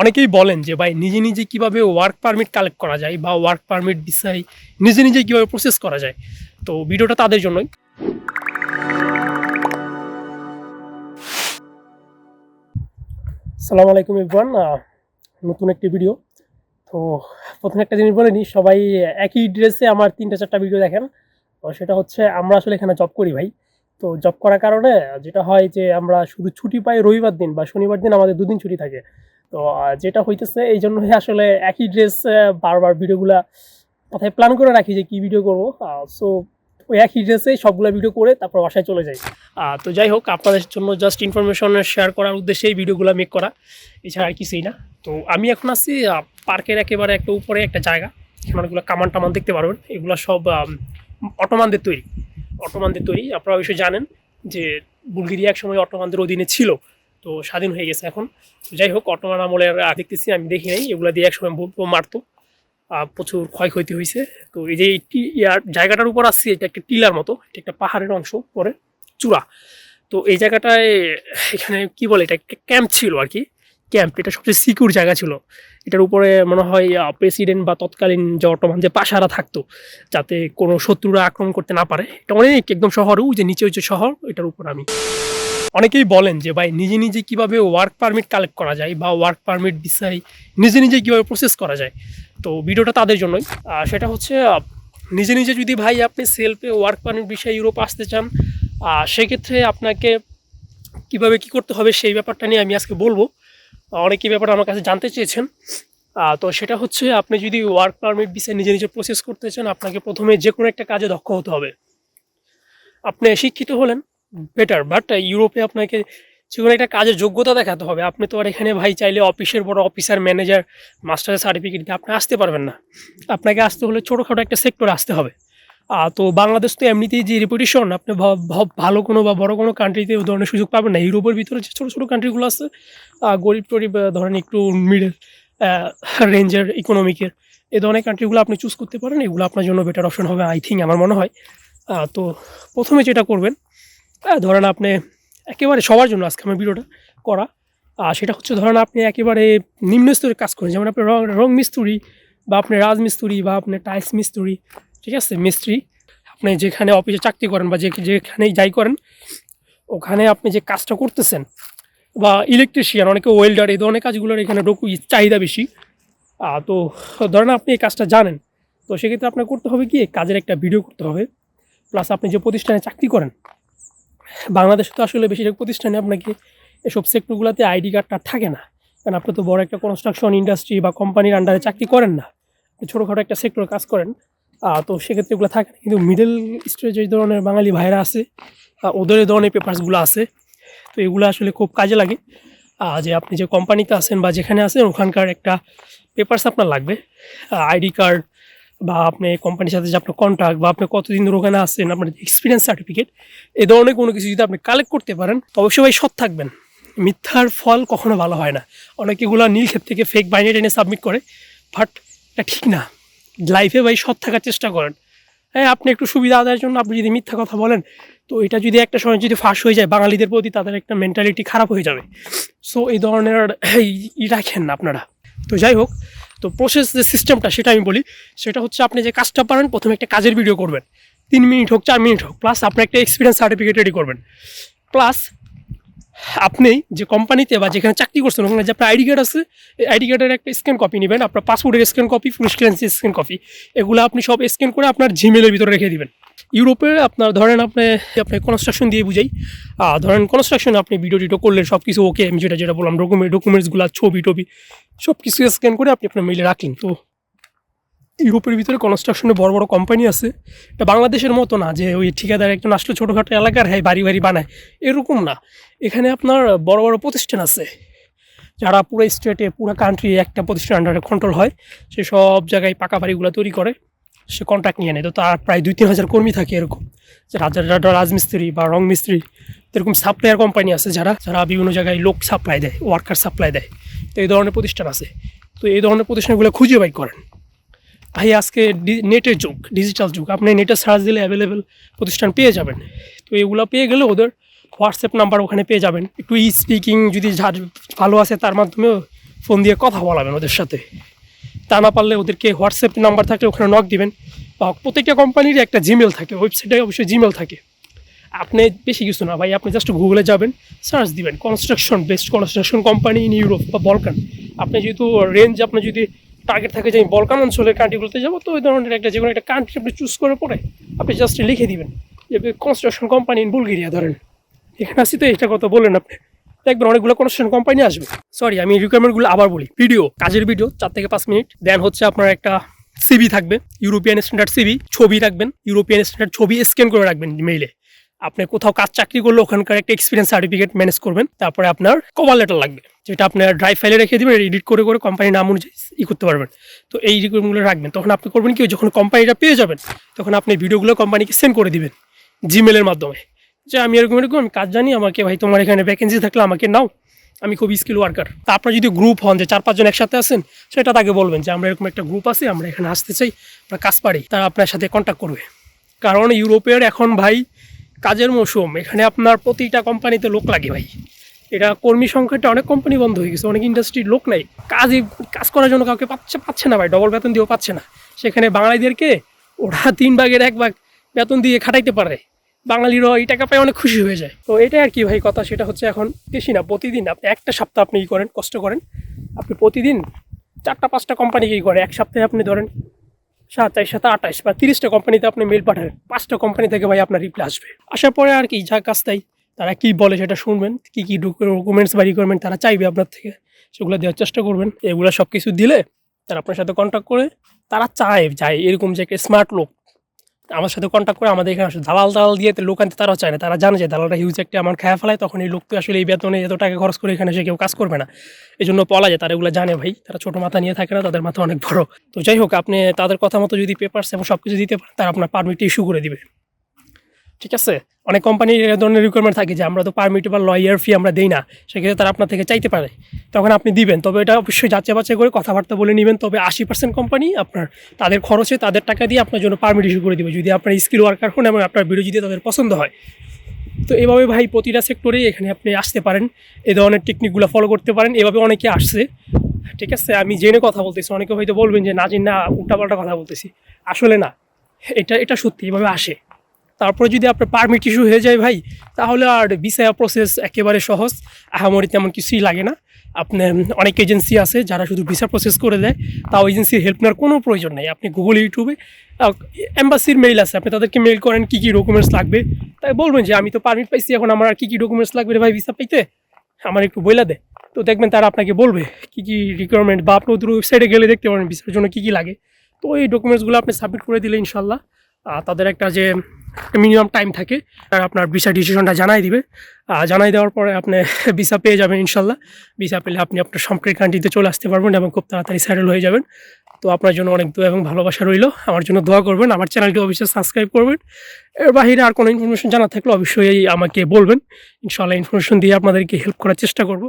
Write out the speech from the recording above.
অনেকেই বলেন যে, ভাই, নিজে নিজে কীভাবে ওয়ার্ক পারমিট কালেক্ট করা যায় বা ওয়ার্ক পারমিট বিষয় নিজে নিজে কীভাবে প্রসেস করা যায়? তো ভিডিওটা তাদের জন্যই। সালাম আলাইকুম ইবরান নতুন একটি ভিডিও তো প্রথমে একটা জিনিস বলে নিই সবাই একই ড্রেসে আমার তিনটা চারটা ভিডিও দেখেন। তো সেটা হচ্ছে, আমরা আসলে এখানে জব করি ভাই। তো জব করার কারণে যেটা হয় যে, আমরা শুধু ছুটি পাই রবিবার দিন বা শনিবার দিন আমাদের দুদিন ছুটি থাকে। তো যেটা হইতেছে এই জন্য আসলে একই ড্রেস বারবার ভিডিওগুলা মাথায় প্ল্যান করে রাখি যে কি ভিডিও করব। সো ওই একই ড্রেসে সবগুলো ভিডিও করে তারপর বাসায় চলে যাই। তো যাই হোক আপনাদের জন্য জাস্ট ইনফরমেশন শেয়ার করার উদ্দেশ্যে এই ভিডিওগুলো মেক করা। এছাড়া আর কিছুই না। তো আমি এখন আহ, পার্কের একেবারে একটা উপরে একটা জায়গা। এখানে অনেকগুলো কামান টামান দেখতে পারবেন। এগুলো সব অটোমানদের তৈরি। অটোমানদের তৈরি। আপনারা অবশ্যই জানেন যে বুলগেরিয়া এক একসময় অটোমানদের অধীনে ছিল। তো স্বাধীন হয়ে গেছে এখন। যাই হোক অটোমান আমলের দেখতেছি, আমি দেখি নাই। এগুলো দিয়ে একসময় বোম মারতো। প্রচুর ক্ষয়ক্ষতি হয়েছে তো এই যে ইয়ার জায়গাটার উপর আসছি এটা একটা টিলার মতো। এটা একটা পাহাড়ের অংশ পরে, চূড়া। তো এই জায়গাটায় এখানে কি বলে, এটা একটা ক্যাম্প ছিল আর কি। ক্যাম্প, এটা সবচেয়ে সিকিউর জায়গা ছিল। এটার উপরে মনে হয় প্রেসিডেন্ট বা তৎকালীন যে অটোমান যে পাশারা থাকতো, যাতে কোনো শত্রুরা আক্রমণ করতে না পারে। এটা অনেক একদম শহরও যে নিচে হচ্ছে শহর, এটার উপর আমি। অনেকেই বলেন যে, ভাই, নিজে নিজে কীভাবে ওয়ার্ক পারমিট কালেক্ট করা যায় বা ওয়ার্ক পারমিট বিষয় নিজে নিজে কীভাবে প্রসেস করা যায়? তো ভিডিওটা তাদের জন্যই। সেটা হচ্ছে নিজে নিজে যদি ভাই আপনি সেলফে ওয়ার্ক পারমিট বিষয়ে ইউরোপ আসতে চান সেক্ষেত্রে আপনাকে কীভাবে কি করতে হবে সেই ব্যাপারটা নিয়ে আমি আজকে বলব। অনেকে এই ব্যাপারটা আমার কাছে জানতে চেয়েছেন। তো সেটা হচ্ছে আপনি যদি ওয়ার্ক পারমিট বিষয়ে নিজে নিজে প্রসেস করতে চান, আপনাকে প্রথমে যে কোনো একটা কাজে দক্ষ হতে হবে। আপনি শিক্ষিত হলেন বেটার বাট ইউরোপে আপনাকে যে কোনো একটা কাজের যোগ্যতা দেখাতে হবে। আপনি তো আর এখানে ভাই চাইলে অফিসের বড় অফিসার ম্যানেজার মাস্টারের সার্টিফিকেট দিয়ে আপনি আসতে পারবেন না। আপনাকে আসতে হলে ছোটোখাটো একটা সেক্টরে আসতে হবে। তো বাংলাদেশ তো এমনিতেই যে রেপুটেশন আপনি ভালো কোনো বা বড় কোনো কান্ট্রিতে ওই ধরনের সুযোগ পাবেন না। ইউরোপের ভিতরে যে ছোটো ছোটো কান্ট্রিগুলো আছে গরিব টরিব ধরেন একটু মিডল রেঞ্জের ইকোনমিকের এই ধরনের কান্ট্রিগুলো আপনি চুজ করতে পারেন। এগুলো আপনার জন্য বেটার অপশন হবে আই থিঙ্ক আমার মনে হয়। তো প্রথমে যেটা করবেন ধরেন আপনি একেবারে সবার জন্য আজকে আমার ভিডিওটা করা আর সেটা হচ্ছে ধরেন আপনি একেবারে নিম্ন স্তরের কাজ করেন। যেমন আপনি রং রং মিস্ত্রি বা আপনি রাজমিস্ত্রি বা আপনি টাইলস মিস্ত্রি ঠিক আছে, মিস্ত্রি, আপনি যেখানে অফিসে চাকরি করেন বা যে যেখানেই যাই করেন, ওখানে আপনি যে কাজটা করতেছেন, বা ইলেকট্রিশিয়ান অনেকে ওয়েল্ডার এই ধরনের কাজগুলোর এখানে ডকু চাহিদা বেশি। তো ধরেন আপনি এই কাজটা জানেন, তো সেক্ষেত্রে আপনার করতে হবে কি, কাজের একটা ভিডিও করতে হবে। প্লাস আপনি যে প্রতিষ্ঠানে চাকরি করেন, বাংলাদেশে তো আসলে বেশিরভাগ প্রতিষ্ঠানে আপনাকে এসব সেক্টরগুলোতে আইডি কার্ডটা থাকে না। কারণ আপনি তো বড় একটা কনস্ট্রাকশন ইন্ডাস্ট্রি বা কোম্পানির আন্ডারে চাকরি করেন না। ছোটোখাটো একটা সেক্টরে কাজ করেন তো সেক্ষেত্রে এগুলো থাকে কিন্তু মিডল স্টেজে যে ধরনের বাঙালি ভাইরা আছে ওদের ধরনের পেপারসগুলো আছে, তো এগুলো আসলে খুব কাজে লাগে। যে আপনি যে কোম্পানিতে আছেন বা যেখানে আছেন, ওখানকার একটা পেপারস আপনার লাগবে। আইডি কার্ড বা আপনি কোম্পানির সাথে যে আপনার কন্ট্যাক্ট বা আপনি কতদিন ধরে ওখানে আসছেন আপনার এক্সপিরিয়েন্স সার্টিফিকেট এ ধরনের কোনো কিছু যদি আপনি কালেক্ট করতে পারেন, তো অবশ্যই ভাই সৎ থাকবেন। মিথ্যার ফল কখনো ভালো হয় না। অনেকেগুলো নীল ক্ষেত থেকে ফেক বাইনে টেনে সাবমিট করে বাট এটা ঠিক না। লাইফে ভাই সৎ থাকার চেষ্টা করেন। হ্যাঁ আপনি একটু সুবিধা আদায়ের জন্য আপনি যদি মিথ্যা কথা বলেন, তো এটা যদি একটা সময় যদি ফাঁস হয়ে যায়, বাঙালিদের প্রতি তাদের একটা মেন্টালিটি খারাপ হয়ে যাবে। সো এই ধরনের ই রাখেন না আপনারা। তো যাই হোক, তো প্রসেস যে সিস্টেমটা সেটা আমি বলি, সেটা হচ্ছে আপনি যে কাজটা পারেন, প্রথমে একটা কাজের ভিডিও করবেন। তিন মিনিট হোক, চার মিনিট হোক প্লাস আপনি একটা এক্সপিরিয়েন্স সার্টিফিকেট রেডি করবেন। প্লাস আপনি যে কোম্পানিতে বা যেখানে চাকরি করছেন, ওখানে যে আপনার আইডি কার্ড আছে আইডি কার্ডের একটা স্ক্যান কপি নেবেন, আপনার পাসপোর্টের স্ক্যান কপি পুলিশ ক্লিয়ারেন্সের স্ক্যান কপি এগুলো আপনি সব স্ক্যান করে আপনার জিমেলের ভিতরে রেখে দেবেন। ইউরোপে আপনার ধরেন আপনি আপনি কনস্ট্রাকশন দিয়ে বুঝাই ধরেন কনস্ট্রাকশন আপনি ভিডিও টিডিও করলেন সব কিছু ওকে আমি যেটা যেটা বললাম ডকুমেন্ট ডকুমেন্টসগুলো ছবি টবি সব কিছু স্ক্যান করে আপনি আপনার মেলে রাখলেন, তো ইউরোপের ভিতরে কনস্ট্রাকশনে বড় বড় কোম্পানি আছে। এটা বাংলাদেশের মতো না যে ওই ঠিকাদার একজন আসলে ছোটোখাটো এলাকার হ্যাঁ বাড়ি বাড়ি বানায়। এরকম না। এখানে আপনার বড় বড় প্রতিষ্ঠান আছে। যারা পুরো স্টেটে পুরো কান্ট্রি একটা প্রতিষ্ঠান আন্ডারে কন্ট্রোল হয়, সে সব জায়গায় পাকা বাড়িগুলো তৈরি করে, সে কন্ট্রাক্ট নিয়ে নেয়। তো তার প্রায় দুই তিন হাজার কর্মী থাকে এরকম। যে রাজা রাজা রাজমিস্ত্রি বা রং মিস্ত্রি এরকম সাপ্লায়ার কোম্পানি আছে যারা যারা বিভিন্ন জায়গায় লোক সাপ্লাই দেয় ওয়ার্কার সাপ্লাই দেয়। তো এই ধরনের প্রতিষ্ঠান আছে। তো এই ধরনের প্রতিষ্ঠানগুলো খুঁজে বাই করেন। ভাই, আজকে নেটের যুগ ডিজিটাল যুগ। আপনি নেটে সার্চ দিলে অ্যাভেলেবেল প্রতিষ্ঠান পেয়ে যাবেন। তো এগুলো পেয়ে গেলে ওদের হোয়াটসঅ্যাপ নাম্বার ওখানে পেয়ে যাবেন। একটু ই স্পিকিং যদি যার ভালো আছে, তার মাধ্যমেও ফোন দিয়ে কথা বলাবেন ওদের সাথে। তা না পারলে ওদেরকে হোয়াটসঅ্যাপ নাম্বার থাকলে ওখানে নক দিবেন। বা প্রত্যেকটা কোম্পানির একটা জিমেল থাকে ওয়েবসাইটে অবশ্যই জিমেল থাকে। আপনি বেশি কিছু না ভাই, আপনি জাস্ট গুগলে যাবেন সার্চ দিবেন। Construction best construction company in Europe বা বলকান আপনি যেহেতু রেঞ্জ আপনার যদি টার্গেট থাকে যে আমি বলকান অঞ্চলের কান্ট্রিগুলোতে যাব, তো ওই ধরনের একটা যে কোনো একটা কান্ট্রি আপনি চুজ করে পরে আপনি জাস্ট লিখে দিবেন যে কনস্ট্রাকশন কোম্পানি ইন বুলগেরিয়া ধরেন। এখানে আসি তো, এটা কথা বললেন আপনি। দেখবেন অনেকগুলো কনস্ট্রাকশন কোম্পানি আসবে। সরি আমি রিকোয়ারমেন্টগুলো আবার বলি। ভিডিও কাজের ভিডিও চার থেকে পাঁচ মিনিট দেন হচ্ছে আপনার একটা সিবি থাকবে ইউরোপিয়ান স্ট্যান্ডার্ড সিবি ছবি রাখবেন ইউরোপিয়ান স্ট্যান্ডার্ড ছবি স্ক্যান করে রাখবেন মেইলে আপনি কোথাও কাজ চাকরি করলে ওখানকার একটা এক্সপিরিয়েন্স সার্টিফিকেট ম্যানেজ করবেন, তারপরে আপনার কভার লেটার লাগবে, যেটা আপনার ড্রাইভ ফাইলে রেখে দেবেন এডিট করে করে কোম্পানির নাম অনুযায়ী ই করতে পারবেন। তো এই রিকোয়ারমেন্টগুলো রাখবেন। তখন আপনি করবেন কি যখন কোম্পানিটা পেয়ে যাবেন, তখন আপনি ভিডিওগুলো কোম্পানিকে সেন্ড করে দিবেন জিমেলের মাধ্যমে। যে আমি এরকম এরকম, আমি কাজ জানি, আমাকে ভাই তোমার এখানে ভ্যাকেন্সি থাকলে আমাকে নাও, আমি খুব স্কিল ওয়ার্কার তা আপনার যদি গ্রুপ হন, যে চার পাঁচজন একসাথে আছেন, সেটা তাকে বলবেন যে আমরা এরকম একটা গ্রুপ আছে, আমরা এখানে আসতে চাই, আমরা কাজ পারি, তারা আপনার সাথে কন্ট্যাক্ট করবে। কারণ ইউরোপের এখন ভাই কাজের মৌসুম, এখানে আপনার প্রতিটা কোম্পানিতে লোক লাগে ভাই। এটা কর্মী সংখ্যাটা অনেক কোম্পানি বন্ধ হয়ে গেছে, অনেক ইন্ডাস্ট্রির লোক নাই। কাজে কাজ করার জন্য কাউকে পাচ্ছে পাচ্ছে না ভাই ডবল বেতন দিয়েও পাচ্ছে না। সেখানে বাঙালিদেরকে ওরা তিন ভাগের এক ভাগ বেতন দিয়ে খাটাইতে পারে। বাঙালিরাও এই টাকা পায় অনেক খুশি হয়ে যায়। তো এটাই আর কি ভাই কথা, সেটা হচ্ছে এখন বেশি না, প্রতিদিন আপনি একটা সপ্তাহ আপনি ই করেন, কষ্ট করেন। আপনি প্রতিদিন চারটা, পাঁচটা কোম্পানি কি করে, এক সপ্তাহে আপনি ধরেন সাতাইশ সাথে আঠাইশ বা তিরিশটা কোম্পানিতে আপনি মেল পাঠাবেন। পাঁচটা কোম্পানি থেকে ভাই আপনার রিপ্লাই আসবে। আসার পরে আর কি যা কাজ তাই। তারা কী বলে সেটা শুনবেন, কী কী ডকুমেন্টস বা রিকোয়ারমেন্ট তারা চাইবে আপনার থেকে, সেগুলো দেওয়ার চেষ্টা করবেন। এগুলো সব কিছু দিলে তারা আপনার সাথে কন্ট্যাক্ট করে, তারা চায় যায় এরকম যে একটা স্মার্ট লোক। আমার সাথে কন্ট্যাক্ট করে আমাদের এখানে আসলে দালাল দালাল দিয়ে লোক আনতে তারাও চায় না, তারা জানে যে দালালটা হিউজ একটা আমার খায়া ফেলায়, তখন এই লোক তো আসলে এই বেতনে এত টাকা খরচ করে এখানে সে কেউ কাজ করবে না। এই জন্য পলা যায় তারা এগুলো জানে ভাই, তারা ছোটো মাথা নিয়ে থাকে না, তাদের মাথা অনেক বড়। তো যাই হোক, আপনি তাদের কথা মতো যদি পেপারস এবং সব কিছু দিতে পারেন, তারা আপনার পারমিট ইস্যু করে দিবে। ঠিক আছে? অনেক কোম্পানির এ ধরনের রিকোয়ারমেন্ট থাকে যে আমরা তো পারমিট বা লয়ার ফি আমরা দিই না, সেক্ষেত্রে তারা আপনার থেকে চাইতে পারে। তখন আপনি দিবেন, তবে এটা অবশ্যই যাচাই বাছাই করে কথাবার্তা বলে নেবেন, তবে আশি পার্সেন্ট কোম্পানি আপনার, তাদের খরচে তাদের টাকা দিয়ে আপনার জন্য পারমিট ইস্যু করে দিবে। যদি আপনার স্কিল ওয়ার্কার হন এবং আপনার ভিডিও যদি তাদের পছন্দ হয়। তো এভাবে ভাই প্রতিটা সেক্টরেই এখানে আপনি আসতে পারেন এই ধরনের টেকনিকগুলো ফলো করতে পারেন, এভাবে অনেকে আসছে। ঠিক আছে? আমি জেনে কথা বলতেছি, অনেকে হয়তো বলবেন যে না জেনে না, উল্টাপাল্টা কথা বলতেছি। আসলে না, এটা এটা সত্যি, এভাবে আসে। তারপরে যদি আপনার পারমিট ইস্যু হয়ে যায় ভাই, তাহলে আর ভিসা প্রসেস একেবারে সহজ। আহামরি তেমন কিছুই লাগে না। আপনার অনেক এজেন্সি আছে যারা শুধু ভিসা প্রসেস করে দেয়, তাও এজেন্সির হেল্প নেওয়ার কোনো প্রয়োজন নেই। আপনি গুগল ইউটিউবে এম্বাসির মেইল আছে। আপনি তাদেরকে মেইল করেন কী কী ডকুমেন্টস লাগবে। তাই বলবেন যে, আমি তো পারমিট পাইছি, এখন আমার আর কী কী ডকুমেন্টস লাগবে ভাই ভিসা পাইতে? আমার একটু বইলা দে তো দেখবেন তারা আপনাকে বলবে কী কী রিকোয়ারমেন্ট বা আপনি ওদের ওয়েবসাইটে গেলে দেখতে পারেন ভিসার জন্য কী কী লাগে। তো এই ডকুমেন্টসগুলো আপনি সাবমিট করে দিলে ইনশাল্লাহ তাদের একটা যে মিনিমাম টাইম থাকে আর আপনার ভিসা ডিসিশনটা জানাই দিবে। জানাই দেওয়ার পরে আপনি ভিসা পেয়ে যাবেন ইনশাল্লাহ। ভিসা পেলে আপনি আপনার সম্প্রীত কান্ট্রিতে চলে আসতে পারবেন এবং খুব তাড়াতাড়ি সেটেল হয়ে যাবেন। তো আপনার জন্য অনেক দোয়া এবং ভালোবাসা রইল। আমার জন্য দোয়া করবেন। আমার চ্যানেলটি অবশ্যই সাবস্ক্রাইব করবেন। এর বাহিরে আর কোনো ইনফরমেশন জানা থাকলে অবশ্যই আমাকে বলবেন। ইনশাল্লাহ ইনফরমেশন দিয়ে আপনাদেরকে হেল্প করার চেষ্টা করব।